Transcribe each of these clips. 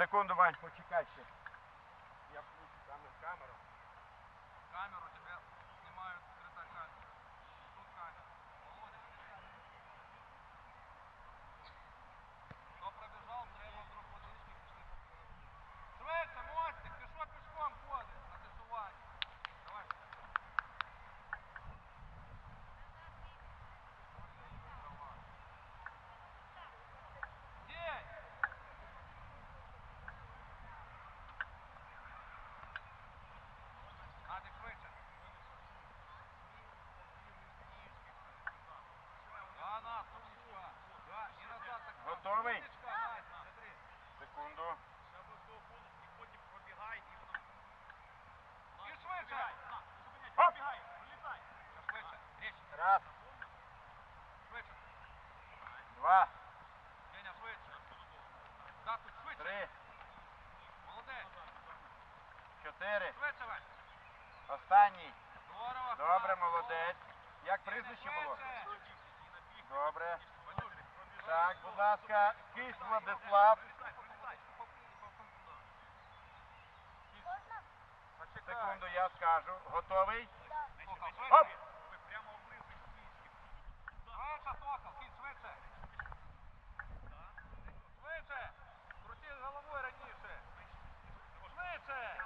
Секунду, Вань, почекай ще. Я включу там камеру. Камеру тебе снимают скрыта камера. Тут камера. Володя. Хто пробіжав, треба вдруг водички пішли попили. Швидше, мостик, ти що пішком ходиш на тестування? Давай. День! А, ти швидше. Да, на, сумничка. Да, і назад так. само. Готовий? Сумничка, Надь, смотри. Секунду. І швидше. Оп! Ще швидше. Річ, Раз, швидше. два, Деня, швидше. Да, тут швидше. три, Молодець. чотири. Швидше, Вань. Останній. Здорово. Добре, Хмар. молодець. Деня, прізвище було? Добре. Так, будь ласка, кисть Владислав. Секунду, я скажу. Готовий? Оп! швидше. Сокол, кінь швидше. Швидше. Крути головою раніше. Швидше.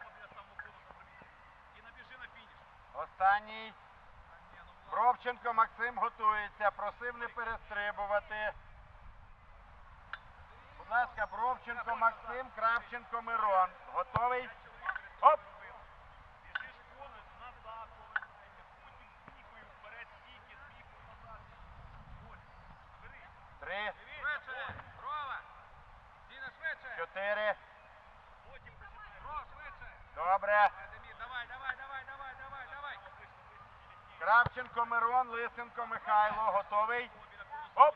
Останній. Бровченко Максим готується. Просив не перестрибувати. Будь ласка, Бровченко Максим, Кравченко Мирон. Готовий? Оп! Три, Швидше. Рова. Діна, швидше. чотири. Ро, швидше. Добре. Демір, давай, давай, давай, давай, давай, давай. Кравченко Мирон, Лисенко Михайло. Готовий? Оп!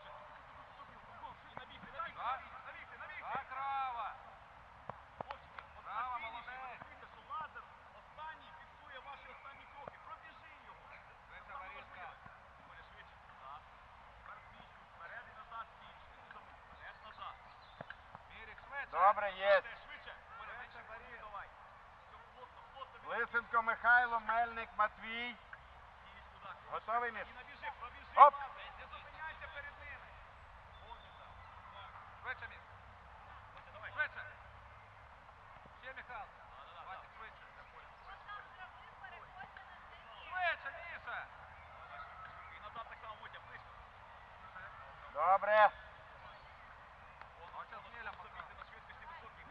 Добре, є. Лисенко Михайло, Мельник Матвій. Готовий пробіжи. Оп! Не зупиняйся перед ними. Швидше, Мір. Швидше. Ще, Михайло. Ватик, швидше. Швидше, Міша. І назад так само, Мотя, близько. Добре.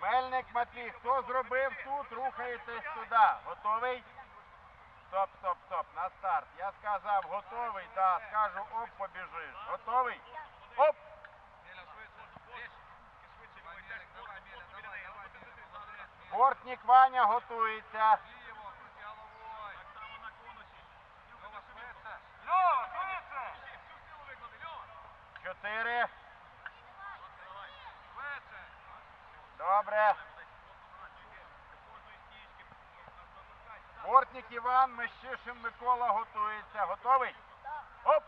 Мельник Матвій. Хто зробив тут, рухаєтесь сюди. Готовий? Стоп, стоп, стоп. На старт. Я сказав, готовий. Да, скажу, оп, побіжиш. Готовий? Оп! Бортник Ваня Річ. Давай, Меля, давай, Меля, давай, давай, Меля, молодець. Меля. Бортник Ваня готується. Ліво, крути головою. Так само на конусі. Льова, швидше. Льова, швидше. Всю силу виклади, Льова. Чотири. Швидше. Добре. Бортник Іван, Мещишин Микола готується. Готовий? Оп!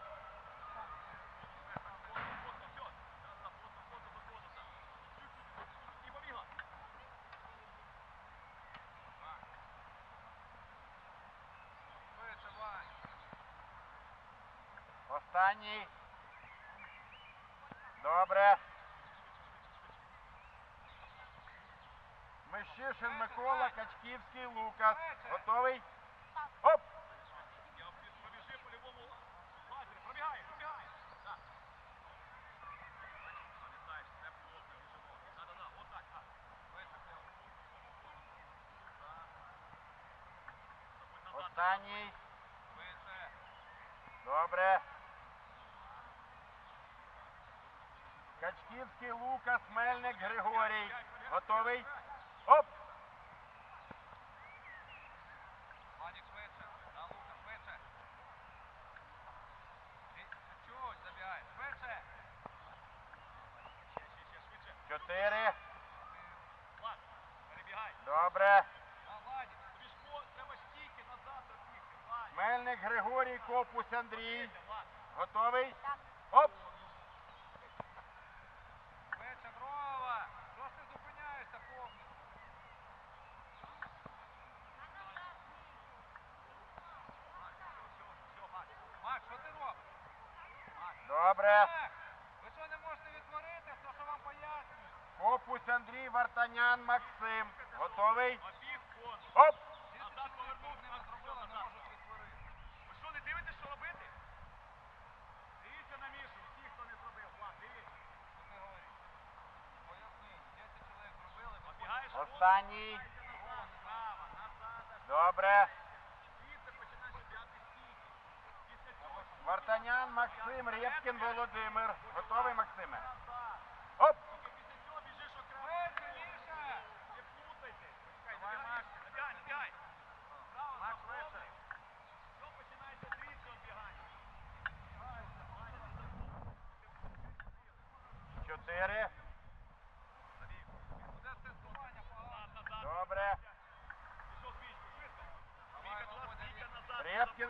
Останній. Добре. Мещишин Микола, Качківський Лукас. Готовий? Останній. Добре. Качківський Лукас, Мельник Григорій. Готовий? Оп! Вадик, швидше. Мельник Григорій Копус Андрій. Готовий? Оп! Веча дрова! Що ж ти? Макс, що ти робиш? Добре. Ви що не можете відтворити, все, що вам пояснює? Копус Андрій Вартанян Максим. Готовий? Оп! Назад повернув, не зробила, не можуть не дивитесь, що робити? Дивіться на Мішу, всі, хто не зробив. Влад, дивіться. Що ти говориш? Поясни, 10 чоловік зробили, Побігаєш, Останній. Добре. Вартанян, Максим, Рєпкін, Володимир. Готовий, Максиме? назад. Оп! Тільки після цього біжиш окремо. Швидше, Міша! Не плутайте. Почекай, Давай, набігай, Макс. набігай, набігай. Право, Макс, свободний. швидше. Все починається звідси оббігання. Чотири. Буде тестування погано. Назад, назад. Добре. Пішов бічку, швидко. Давай, Віка, туди, Володя, Віка, Віка.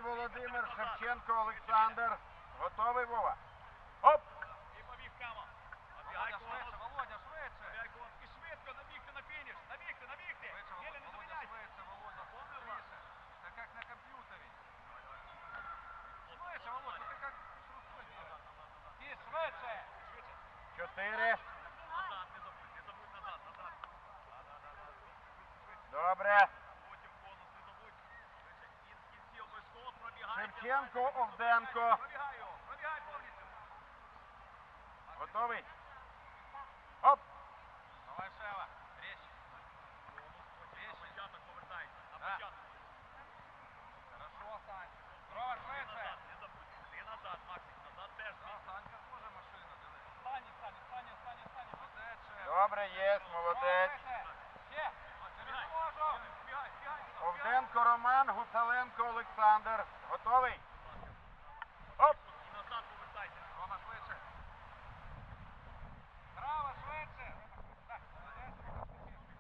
Назад. Володимир, Шевченко, Олександр. Готовий, Вова? Оп! І побіг прямо. Володя, швидше, Володя, швидше! І швидко набігти на фініш. Набігти, набігти. Швидше, не Володя, зупиняйся. швидше, Володя, швидше. Так як на комп'ютері. Швидше, Володя, ти як швидше! Швидше. Чотири. Назад, не забудь, не забудь назад, назад. Добре. Потім конус, не забудь. Швидше. Кін, в кінці обов'язково Овденко. Повністю. Готовий? Оп! Давай, Шева, речь. На початок повертайся. На початок. Хорошо, Сань. Здорово, швидше. не забудь. Ти назад, Максик, назад теж. Санька теж машина, диви. Сані, Сані, Сані, Сані, Сані. Молодець, Шева. Добре, є, молодець. Овденко, Роман, Гуцаленко, Олександр. Готовий? Оп! І назад повертайся. Рома, швидше. Право, швидше. Так, молодець, Рома, швидше.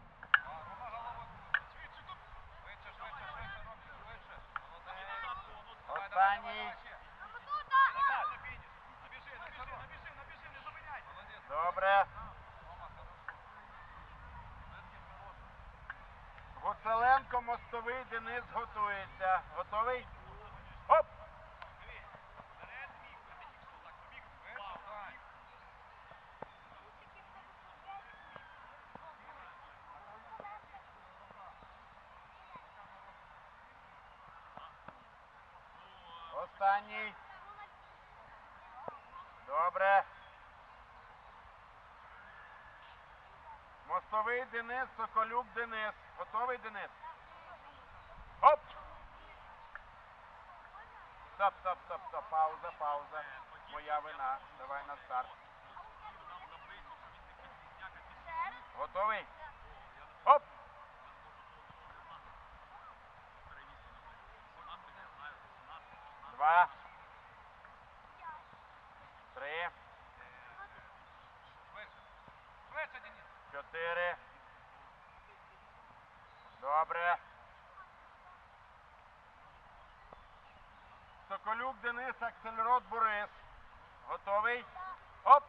А, Рома головою. Швидше тут. Швидше, швидше, швидше, Ромчик, швидше. І Молодець. назад конус. Давай, давай, Останній. давай, ще. І назад на фініш. Набіжи, набіжи, набіжи, набіжи, не зупиняйся. Молодець. Добре. Рома, хорошо. Швидкий хороший. Гуцаленко, мостовий, Денис готується. Готовий? Оп! Останній. Добре. Мостовий Денис, Соколюк Денис. Готовий Денис? Оп! Стоп, стоп, стоп, стоп. Пауза, пауза. Моя вина. Давай на старт. Готовий? Оп! Два. Соколюк Денис Аксельрод Борис. Готовий? Оп!